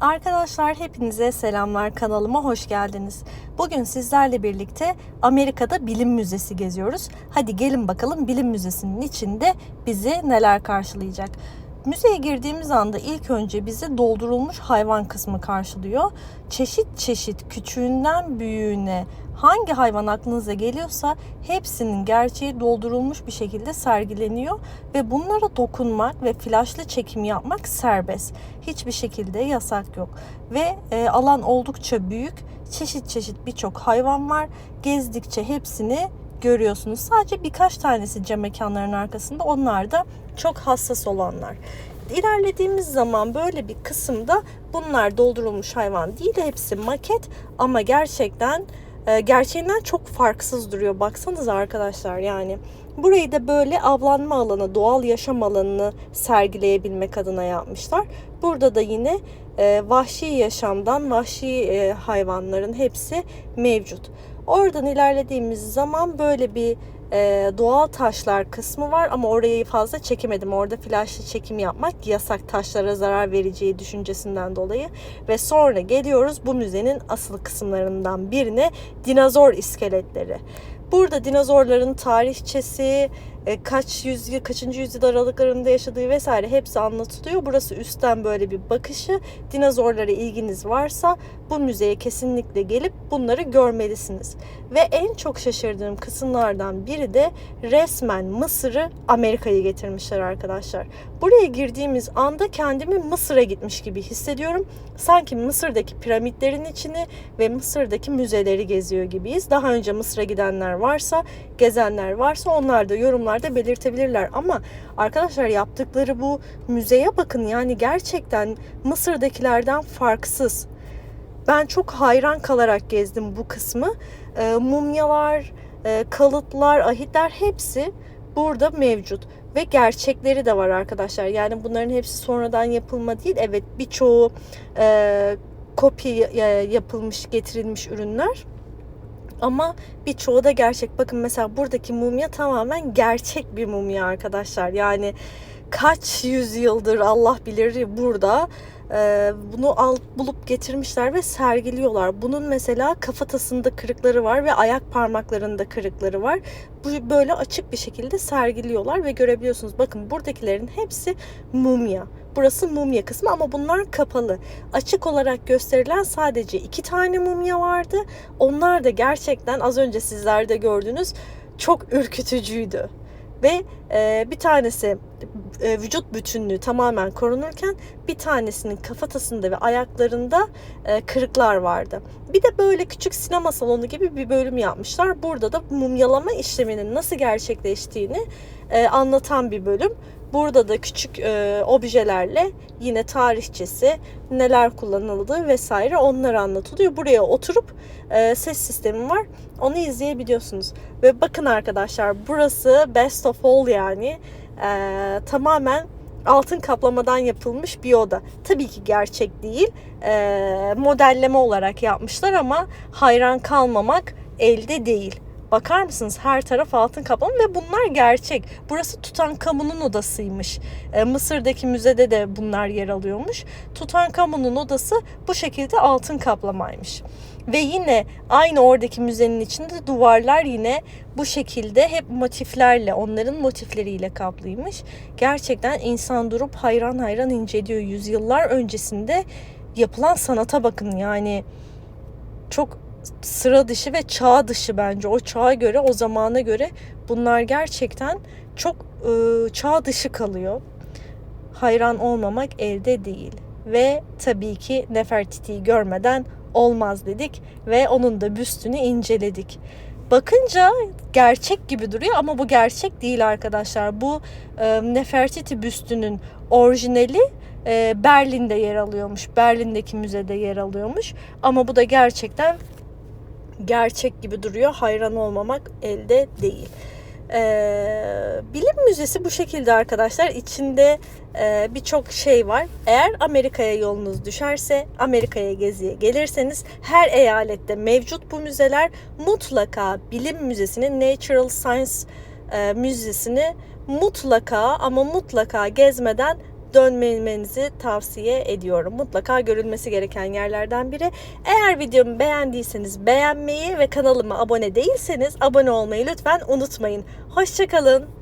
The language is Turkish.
Arkadaşlar hepinize selamlar kanalıma hoş geldiniz. Bugün sizlerle birlikte Amerika'da bilim müzesi geziyoruz. Hadi gelin bakalım bilim müzesinin içinde bizi neler karşılayacak. Müzeye girdiğimiz anda ilk önce bizi doldurulmuş hayvan kısmı karşılıyor. Çeşit çeşit küçüğünden büyüğüne hangi hayvan aklınıza geliyorsa hepsinin gerçeği doldurulmuş bir şekilde sergileniyor ve bunlara dokunmak ve flaşlı çekim yapmak serbest. Hiçbir şekilde yasak yok. Ve e, alan oldukça büyük. Çeşit çeşit birçok hayvan var. Gezdikçe hepsini görüyorsunuz. Sadece birkaç tanesi cam mekanların arkasında. Onlar da çok hassas olanlar. İlerlediğimiz zaman böyle bir kısımda bunlar doldurulmuş hayvan değil. Hepsi maket ama gerçekten e, gerçeğinden çok farksız duruyor. Baksanıza arkadaşlar yani. Burayı da böyle avlanma alanı, doğal yaşam alanını sergileyebilmek adına yapmışlar. Burada da yine e, vahşi yaşamdan vahşi e, hayvanların hepsi mevcut. Oradan ilerlediğimiz zaman böyle bir e, doğal taşlar kısmı var ama orayı fazla çekemedim. Orada flaşlı çekim yapmak yasak taşlara zarar vereceği düşüncesinden dolayı. Ve sonra geliyoruz bu müzenin asıl kısımlarından birine dinozor iskeletleri. Burada dinozorların tarihçesi, e, kaç yüzyıl, kaçıncı yüzyıl aralıklarında yaşadığı vesaire hepsi anlatılıyor. Burası üstten böyle bir bakışı. Dinozorlara ilginiz varsa bu müzeye kesinlikle gelip bunları görmelisiniz. Ve en çok şaşırdığım kısımlardan biri de resmen Mısır'ı Amerika'ya getirmişler arkadaşlar. Buraya girdiğimiz anda kendimi Mısır'a gitmiş gibi hissediyorum. Sanki Mısır'daki piramitlerin içini ve Mısır'daki müzeleri geziyor gibiyiz. Daha önce Mısır'a gidenler varsa, gezenler varsa onlar da yorumlarda belirtebilirler. Ama arkadaşlar yaptıkları bu müzeye bakın yani gerçekten Mısır'dakilerden farksız. Ben çok hayran kalarak gezdim bu kısmı. E, mumyalar, e, kalıtlar, ahitler hepsi burada mevcut ve gerçekleri de var arkadaşlar. Yani bunların hepsi sonradan yapılma değil. Evet birçoğu e, kopya e, yapılmış, getirilmiş ürünler. Ama birçoğu da gerçek. Bakın mesela buradaki mumya tamamen gerçek bir mumya arkadaşlar. Yani kaç yüzyıldır Allah bilir burada e, bunu al, bulup getirmişler ve sergiliyorlar. Bunun mesela kafatasında kırıkları var ve ayak parmaklarında kırıkları var. Bu böyle açık bir şekilde sergiliyorlar ve görebiliyorsunuz. Bakın buradakilerin hepsi mumya. Burası mumya kısmı ama bunlar kapalı. Açık olarak gösterilen sadece iki tane mumya vardı. Onlar da gerçekten az önce sizlerde gördünüz çok ürkütücüydü ve e, bir tanesi e, vücut bütünlüğü tamamen korunurken bir tanesinin kafatasında ve ayaklarında e, kırıklar vardı. Bir de böyle küçük sinema salonu gibi bir bölüm yapmışlar. Burada da mumyalama işleminin nasıl gerçekleştiğini e, anlatan bir bölüm. Burada da küçük e, objelerle yine tarihçesi neler kullanıldığı vesaire onlar anlatılıyor. Buraya oturup e, ses sistemi var. Onu izleyebiliyorsunuz. Ve bakın arkadaşlar burası best of all yani e, tamamen altın kaplamadan yapılmış bir oda. Tabii ki gerçek değil. E, modelleme olarak yapmışlar ama hayran kalmamak elde değil. Bakar mısınız her taraf altın kaplama ve bunlar gerçek. Burası Tutankamon'un odasıymış. E, Mısır'daki müzede de bunlar yer alıyormuş. Tutankamon'un odası bu şekilde altın kaplamaymış. Ve yine aynı oradaki müzenin içinde duvarlar yine bu şekilde hep motiflerle, onların motifleriyle kaplıymış. Gerçekten insan durup hayran hayran inceliyor. Yüzyıllar öncesinde yapılan sanata bakın yani çok sıra dışı ve çağ dışı bence. O çağa göre, o zamana göre bunlar gerçekten çok e, çağ dışı kalıyor. Hayran olmamak elde değil. Ve tabii ki Nefertiti'yi görmeden olmaz dedik ve onun da büstünü inceledik. Bakınca gerçek gibi duruyor ama bu gerçek değil arkadaşlar. Bu e, Nefertiti büstünün orijinali e, Berlin'de yer alıyormuş. Berlin'deki müzede yer alıyormuş. Ama bu da gerçekten gerçek gibi duruyor. Hayran olmamak elde değil. Ee, bilim müzesi bu şekilde arkadaşlar. İçinde e, birçok şey var. Eğer Amerika'ya yolunuz düşerse, Amerika'ya geziye gelirseniz her eyalette mevcut bu müzeler. Mutlaka bilim müzesini, Natural Science e, Müzesi'ni mutlaka ama mutlaka gezmeden dönmemenizi tavsiye ediyorum. Mutlaka görülmesi gereken yerlerden biri. Eğer videomu beğendiyseniz beğenmeyi ve kanalıma abone değilseniz abone olmayı lütfen unutmayın. Hoşçakalın.